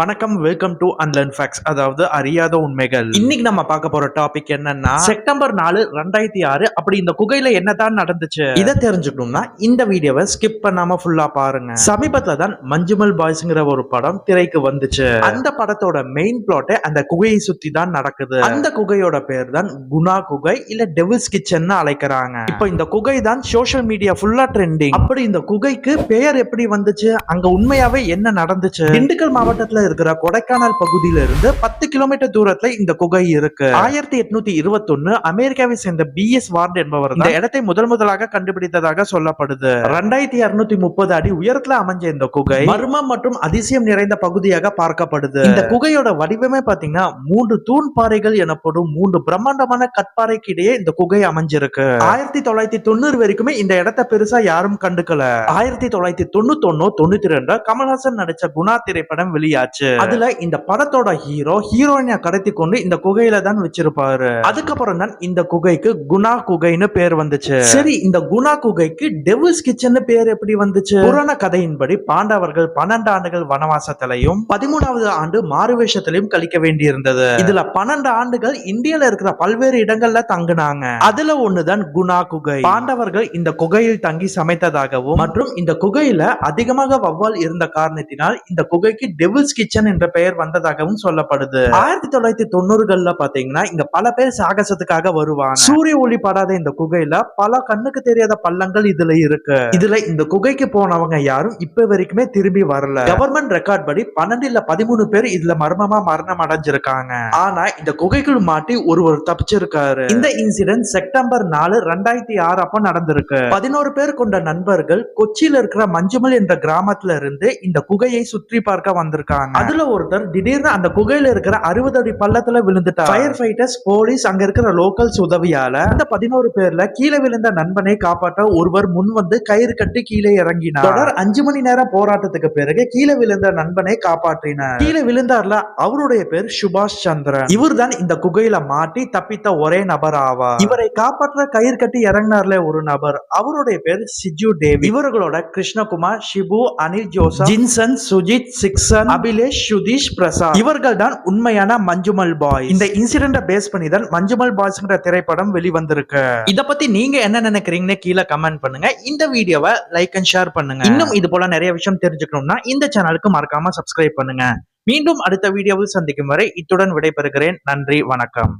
வணக்கம் welcome to unlearn facts அதாவது அறியாத உண்மைகள். இன்னைக்கு நம்ம பார்க்க போற டாபிக் என்னன்னா செப்டம்பர் நாலு ரெண்டாயிரத்தி ஆறு அப்படி இந்த குகையில என்னதான் நடந்துச்சு? இதை தெரிஞ்சுக்கணும்னா இந்த வீடியோவை ஸ்கிப் பண்ணாம ஃபுல்லா பாருங்க. சமீபத்துல தான் மஞ்சுமல் பாய்ஸ்ங்கிற ஒரு படம் திரைக்கு வந்துச்சு. அந்த படத்தோட மெயின் பிளாட்டே அந்த குகையை சுத்தி தான் நடக்குது. அந்த குகையோட பேர் தான் குணா குகை இல்ல டெவில்ஸ் கிச்சன் அழைக்கிறாங்க. இப்போ இந்த குகை தான் சோஷியல் மீடியா ஃபுல்லா ட்ரெண்டிங் அப்படி இந்த குகைக்கு பெயர் எப்படி வந்துச்சு? அங்க உண்மையாவே என்ன நடந்துச்சு? திண்டுக்கல் மாவட்டத்துல இருக்கிற கொடைக்கானல் பகுதியில இருந்து பத்து கிலோமீட்டர் தூரத்துல இந்த குகை இருக்கு. ஆயிரத்தி எட்நூத்தி இருபத்தி அமெரிக்காவை சேர்ந்த பி எஸ் வார்டு என்பவர் இந்த இடத்தை முதல் முதலாக கண்டுபிடித்ததாக சொல்லப்படுது. ரெண்டாயிரத்தி இருநூத்தி முப்பது அடி உயரத்துல அமைஞ்ச இந்த குகை மர்மம் மற்றும் அதிசயம் நிறைந்த பகுதியாக பார்க்கப்படுது. இந்த குகையோட வடிவமே பாத்தீங்கன்னா மூன்று தூண் பாறைகள் எனப்படும் மூன்று பிரம்மாண்டமான கற்பாறைக்கு இடையே இந்த குகை அமைஞ்சிருக்கு. ஆயிரத்தி தொள்ளாயிரத்தி தொண்ணூறு வரைக்குமே இந்த இடத்தை பெருசா யாரும் கண்டுக்கல. ஆயிரத்தி தொள்ளாயிரத்தி தொண்ணூத்தி ஒன்னு தொண்ணூத்தி ரெண்டு கமல்ஹாசன் நடிச்ச குணா திரைப்படம் வெளியாச்சு. அதுல இந்த படத்தோட ஹீரோ ஹீரோயினை கடத்தி கொண்டு இந்த குகையில தான் வச்சிருப்பாரு. அதுக்கப்புறம் தான் இந்த குகைக்கு குணா குகைன்னு பேர் வந்துச்சு. சரி இந்த குணா குகைக்கு டெவில்ஸ் கிச்சன் பேர் எப்படி வந்துச்சு? புராண கதையின்படி பாண்டவர்கள் பன்னெண்டு ஆண்டுகள் வனவாசத்திலையும் பதிமூணாவது ஆண்டு மாறுவேஷத்திலையும் கழிக்க வேண்டியிருந்தது. இதுல பன்னெண்டு ஆண்டுகள் இந்தியால இருக்கிற பல்வேறு இடங்கள்ல தங்குனாங்க. அதுல ஒண்ணுதான் குணா குகை. பாண்டவர்கள் இந்த குகையில் தங்கி சமைத்ததாகவும் மற்றும் இந்த குகையில அதிகமாக வவ்வால் இருந்த காரணத்தினால் இந்த குகைக்கு டெவில்ஸ் கிச்சன் என்ற பெயர் வந்ததாகவும் சொல்லப்படுது. ஆயிரத்தி தொள்ளாயிரத்தி தொண்ணூறுகள்ல பாத்தீங்கன்னா இங்க பல பேர் சாகசத்துக்காக வருவாங்க. சூரிய ஒளி படாத இந்த குகையில பல கண்ணுக்கு தெரியாத பள்ளங்கள் இதுல இருக்கு. இதுல இந்த குகைக்கு போனவங்க யாரும் இப்ப வரைக்குமே திரும்பி வரல. கவர்மெண்ட் ரெக்கார்ட் படி பன்னெண்டு இல்ல பதிமூணு பேர் இதுல மர்மமா மரணம் அடைஞ்சிருக்காங்க. ஆனா இந்த குகைக்குள் மாட்டி ஒருவர் தப்பிச்சிருக்காரு. இந்த இன்சிடென்ட் செப்டம்பர் நாலு ரெண்டாயிரத்தி ஆறு அப்ப நடந்திருக்கு. பதினோரு பேர் கொண்ட நண்பர்கள் கொச்சியில இருக்கிற மஞ்சுமல் என்ற கிராமத்துல இருந்து இந்த குகையை சுற்றி பார்க்க வந்திருக்காங்க. அதுல ஒருத்தர் திடீர்னு அந்த குகையில இருக்கிற அறுபது அடி பள்ளத்துல விழுந்துட்டார் ஃபயர் ஃபைட்டர்ஸ் போலீஸ் அங்க இருக்கிற லோக்கல்ஸ் உதவியால அந்த பதினோரு பேர்ல கீழே விழுந்த நண்பனை காப்பாற்ற ஒருவர் முன் வந்து கயிறு கட்டி கீழே இறங்கினார். தொடர் அஞ்சு மணி நேரம் போராட்டத்துக்கு பிறகு கீழே விழுந்த நண்பனை காப்பாற்றினார். கீழே விழுந்தார்ல அவருடைய பேர் சுபாஷ் சந்திரன். இவர் தான் இந்த குகையில மாட்டி தப்பித்த ஒரே நபர் ஆவார். இவரை காப்பாற்ற கயிறு கட்டி இறங்கினார்ல ஒரு நபர். அவருடைய பேர் சிஜு தேவி. இவர்களோட கிருஷ்ணகுமார் ஷிபு அனில் ஜோசப் ஜின்சன் சுஜித் சிக்சன் அபிலேஷ் சுதீஷ் பிரசாத். இவர்கள் தான் உண்மையான மஞ்சுமல் பாய் இந்த இன்சிடென்ட பேஸ் பண்ணி தான் மஞ்சுமல் பாய்ஸ்ங்கிற திரைப்படம் வெளிவந்திருக்கு. இத பத்தி நீங்க என்ன நினைக்கிறீங்கன்னு கீழே கமெண்ட் பண்ணுங்க. இந்த வீடியோவை லைக் அண்ட் ஷேர் பண்ணுங்க. இன்னும் இது போல நிறைய விஷயம் தெரிஞ்சுக்கணும்னா இந்த சேனலுக்கு மறக்காம சப்ஸ்கிரைப் பண்ணுங்க. மீண்டும் அடுத்த வீடியோவில் சந்திக்கும் வரை இத்துடன் விடைபெறுகிறேன். நன்றி வணக்கம்.